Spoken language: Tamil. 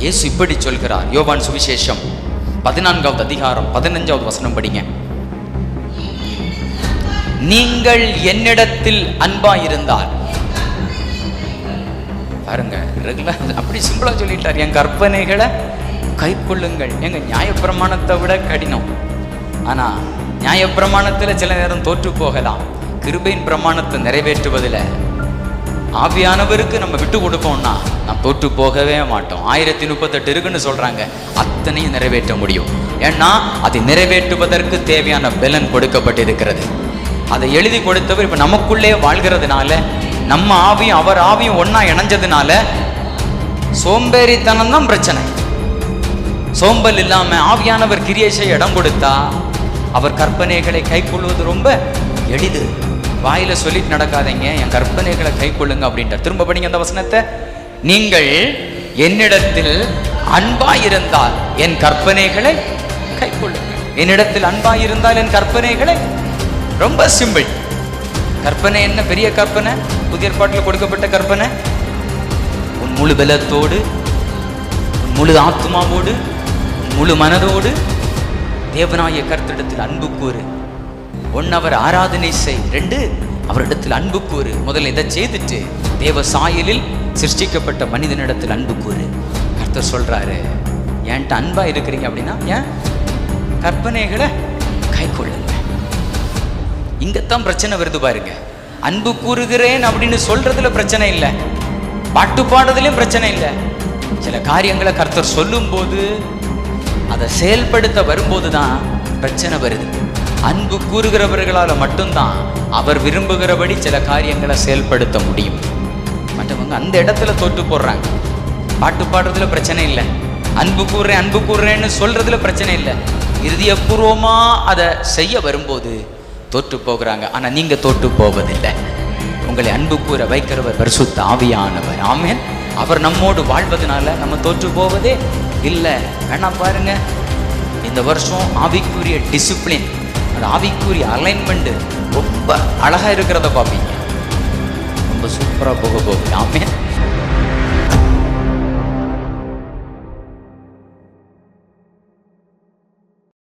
இயேசு இப்படி சொல்கிறார். யோவான் சுவிசேஷம் பதினான்காவது அதிகாரம் பதினஞ்சாவது வசனம் படிங்க. நீங்கள் என்னிடத்தில் அன்பாயிருந்தால். பாருங்க ரெகுலர் அப்படி சிம்பிளா சொல்லிட்டார். என் கற்பனைகளை கைக்கொள்ளுங்கள். எங்க நியாயப்பிரமாணத்தை விட கடினம். ஆனா நியாயப்பிரமாணத்துல சில நேரம் தோற்று போகலாம். கிருபையின் பிரமாணத்தை நிறைவேற்றுவதில் ஆவியானவருக்கு நம்ம விட்டு கொடுப்போம்னா நாம் தோற்று போகவே மாட்டோம். ஆயிரத்தி முப்பத்தெட்டு இருக்குன்னு சொல்றாங்க. அத்தனையும் நிறைவேற்ற முடியும். ஏன்னா அதை நிறைவேற்றுவதற்கு தேவையான பலன் கொடுக்கப்பட்டிருக்கிறது. அதை எழுதி கொடுத்தவர் இப்போ நமக்குள்ளே வாழ்கிறதுனால நம்ம ஆவியும் அவர் ஆவியும் ஒன்றா இணைஞ்சதுனால சோம்பேறித்தனம் தான் பிரச்சனை. சோம்பல் இல்லாம ஆவியானவர் கிரியேஷை இடம் கொடுத்தா அவர் கற்பனைகளை கைக்கொள்வது ரொம்ப எளிது. வாயில சொல்லிட்டு நடக்காதீங்க என் கற்பனைகளை கைக்கொள்ளுங்க அப்படின்ட்டு திரும்ப படிங்க அந்த வசனத்தை நீங்கள் என்னிடத்தில் அன்பாயிருந்தால் என் கற்பனைகளை கைக்கொள்ளுங்க என்னிடத்தில் அன்பாயிருந்தால் என் கற்பனைகளை ரொம்ப சிம்பிள். கற்பனை என்ன? பெரிய கற்பனை? புதிய ஏற்பாட்டில் கொடுக்கப்பட்ட கற்பனை? உன் முழு பலத்தோடு உன் முழு ஆத்மாவோடு உன் முழு மனதோடு தேவனாய கருத்திடத்தில் அன்பு கூறு. ஒன் அவர் ஆராதனை செய். ரெண்டு அவரிடத்தில் அன்பு கூறு. முதல்ல இதை செய்துட்டு தேவ சாயலில் சிருஷ்டிக்கப்பட்ட மனிதனிடத்தில் அன்பு கூறு. கர்த்தர் சொல்றாரு என்கிட்ட அன்பா இருக்கிறீங்க அப்படின்னா ஏன்? கற்பனைகளை கை கொள்ளுங்க இங்கத்தான் பிரச்சனை வருது பாருங்க. அன்பு கூறுகிறேன் அப்படின்னு சொல்றதுல பிரச்சனை இல்லை. பாட்டு பாடுறதுலயும் பிரச்சனை இல்லை. சில காரியங்களை கர்த்தர் சொல்லும்போது அதை செயல்படுத்த வரும்போது தான் பிரச்சனை வருது. அன்பு கூறுகிறவர்களால் மட்டும்தான் அவர் விரும்புகிறபடி சில காரியங்களை செயல்படுத்த முடியும். மற்றவங்க அந்த இடத்துல தோற்று போடுறாங்க. பாட்டு பாடுறதுல பிரச்சனை இல்லை. அன்பு கூறுறேன் அன்பு கூறுறேன்னு சொல்றதுல பிரச்சனை இல்லை. இறுதியபூர்வமாக அதை செய்ய வரும்போது தோற்று போகிறாங்க. ஆனால் நீங்கள் தோற்று போவதில்லை. உங்களை அன்பு கூற வைக்கிறவர் பரிசுத்த ஆவியானவர். ஆமேன். அவர் நம்மோடு வாழ்வதனால நம்ம தோற்று போவதே இல்லை. வேணா பாருங்க. இந்த வருஷம் ஆவிக்குரிய டிசிப்ளின் ஆவிக்குரிய அலைன்மெண்ட் ரொம்ப அழகா இருக்கிறத பார்ப்பீங்க ரொம்ப சூப்பரா போக போகுது. ஆமே